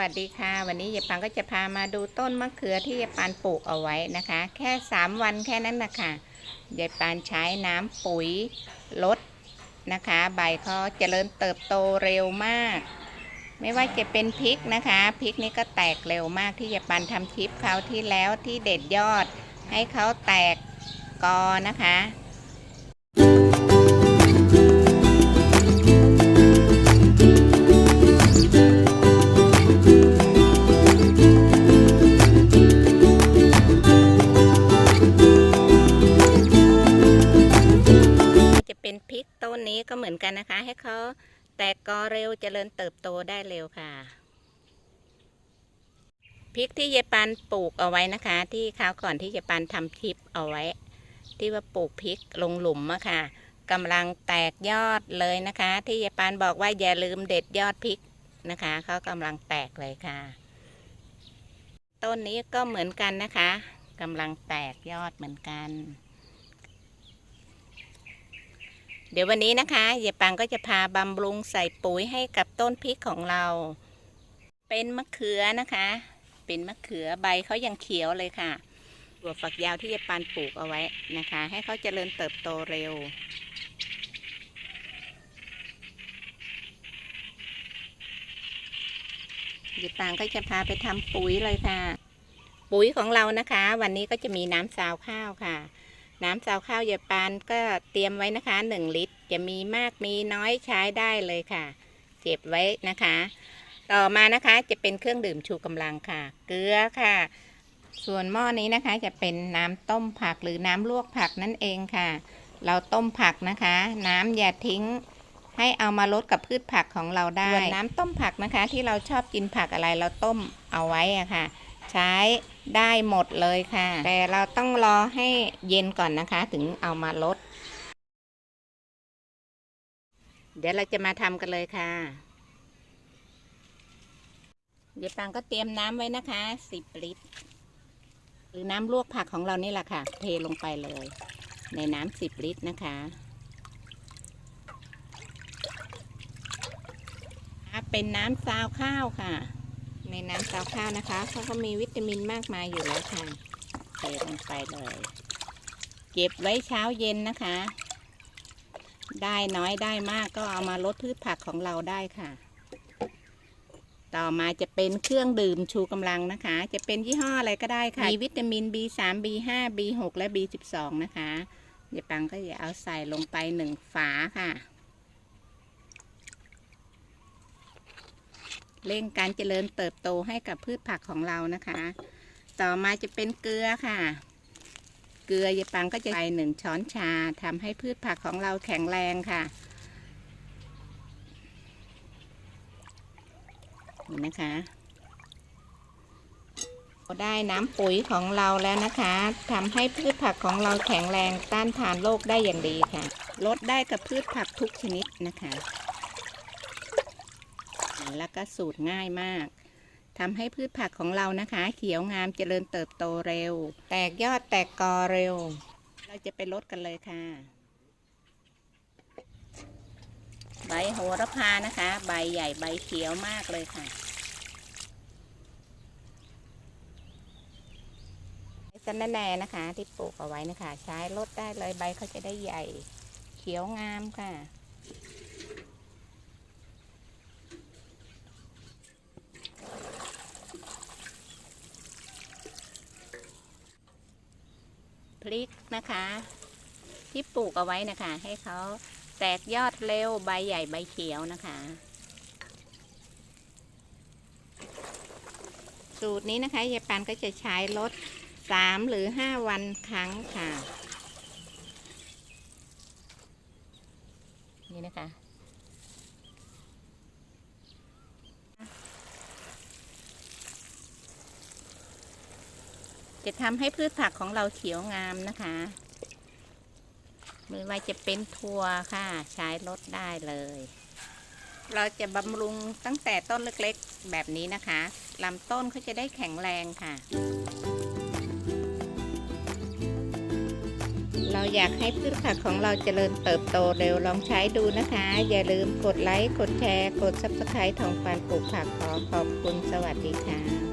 วัสดีค่ะ วันนี้ยายปังก็จะพามาดูต้นมะเขือที่ยายปานปลูกเอาไว้นะคะ แค่ 3 วันแค่นั้นนะคะยายปานใช้น้ำปุ๋ยลดนะคะ ใบเขาเจริญเติบโตเร็วมาก ไม่ว่าจะเป็นพริกนะคะพริกนี่ก็แตกเร็วมากที่ยายปานทำคลิปเขาที่แล้วที่เด็ดยอด ให้เขาแตกกอนะคะ นนี้ก็เหมือนกันนะคะ ให้เขาแตกกอเร็วเจริญเติบโตได้เร็วค่ะพริกที่เยปันปลูกเอาไว้นะคะ ที่คราวก่อนที่เยปันทำคลิปเอาไว้ ที่ว่าปลูกพริกลงหลุมอะค่ะกำลังแตกยอดเลยนะคะ ที่เยปันบอกว่าอย่าลืมเด็ดยอดพริกนะคะเขากำลังแตกเลยค่ะ ต้นนี้ก็เหมือนกันนะคะกำลังแตกยอดเหมือนกัน เดี๋ยววันนี้นะคะยายปังก็จะพาบำรุงใส่ปุ๋ยให้กับต้นพริกของเรา เป็นมะเขือนะคะ เป็นมะเขือใบเขายังเขียวเลยค่ะตัวฝักยาวที่ยายปันปลูกเอาไว้นะคะ ให้เขาเจริญเติบโตเร็วยายปังก็จะพาไปทำปุ๋ยเลยค่ะ ปุ๋ยของเรานะคะ วันนี้ก็จะมีน้ำซาวข้าวค่ะ น้ำซาวข้าวยายปานก็เตรียมไว้นะคะ 1 ลิตร จะมีมากมีน้อยใช้ได้เลยค่ะเก็บไว้นะคะ ต่อมานะคะจะเป็นเครื่องดื่มชูกำลังค่ะ เกลือค่ะ ส่วนหม้อนี้นะคะจะเป็นน้ำต้มผักหรือน้ำลวกผักนั่นเองค่ะ เราต้มผักนะคะ น้ำอย่าทิ้งให้เอามาลดกับพืชผักของเราได้ส่วนน้ำต้มผักนะคะ ที่เราชอบกินผักอะไรเราต้มเอาไว้อะค่ะ ใช้ได้หมดเลยค่ะ แต่เราต้องรอให้เย็นก่อนนะคะ ถึงเอามาลด เดี๋ยวเราจะมาทำกันเลยค่ะเดี๋ยวปังก็เตรียมน้ำไว้นะคะสิบลิตร หรือน้ำลวกผักของเรานี่แหละค่ะ เทลงไปเลย ในน้ำสิบลิตรนะคะเป็นน้ำซาวข้าวค่ะ ในน้ำซาวข้าวนะคะเขาก็มีวิตามินมากมายอยู่แล้วค่ะเทลงไปเลย เก็บไว้เช้าเย็นนะคะ ได้น้อยได้มากก็เอามาลดพืชผักของเราได้ค่ะ ต่อมาจะเป็นเครื่องดื่มชูกำลังนะคะ จะเป็นยี่ห้ออะไรก็ได้ค่ะ มีวิตามิน B3 B5 B6 และ B12 นะคะเดี๋ยวปังก็จะเอาใส่ลงไปหนึ่งฝาค่ะ เร่งการเจริญเติบโตให้กับพืชผักของเรานะคะ ต่อมาจะเป็นเกลือค่ะ เกลือยายปังก็จะใส่หนึ่งช้อนชาทำให้พืชผักของเราแข็งแรงค่ะนี่นะคะได้น้ำปุ๋ยของเราแล้วนะคะทำให้พืชผักของเราแข็งแรงต้านทานโรคได้อย่างดีค่ะลดได้กับพืชผักทุกชนิดนะคะ แล้วก็สูตรง่ายมากทำให้พืชผักของเรานะคะ เขียวงามเจริญเติบโตเร็ว แตกยอดแตกกอเร็ว เราจะไปลดกันเลยค่ะ ใบโหระพานะคะ ใบใหญ่ใบเขียวมากเลยค่ะสันแน่นะคะ ที่ปลูกเอาไว้นะคะ ใช้ลดได้เลยใบเขาจะได้ใหญ่ เขียวงามค่ะ พริกนะคะ ที่ปลูกเอาไว้นะคะ ให้เขาแตกยอดเร็วใบใหญ่ใบเขียวนะคะ สูตรนี้นะคะยายปันก็จะใช้ลดสามหรือห้าวันครั้งค่ะ นี่นะคะ จะทำให้พืชผักของเราเขียวงามนะคะไม่ว่าจะเป็นถั่วค่ะ ใช้ลดได้เลย เราจะบำรุงตั้งแต่ต้นเล็กๆ แบบนี้นะคะลำต้นเขาจะได้แข็งแรงค่ะ เราอยากให้พืชผักของเราเจริญเติบโตเร็วลองใช้ดูนะคะ อย่าลืมกดไลค์ กดแชร์ กด Subscribe ทองปานปลูกผักขอขอบคุณสวัสดีค่ะ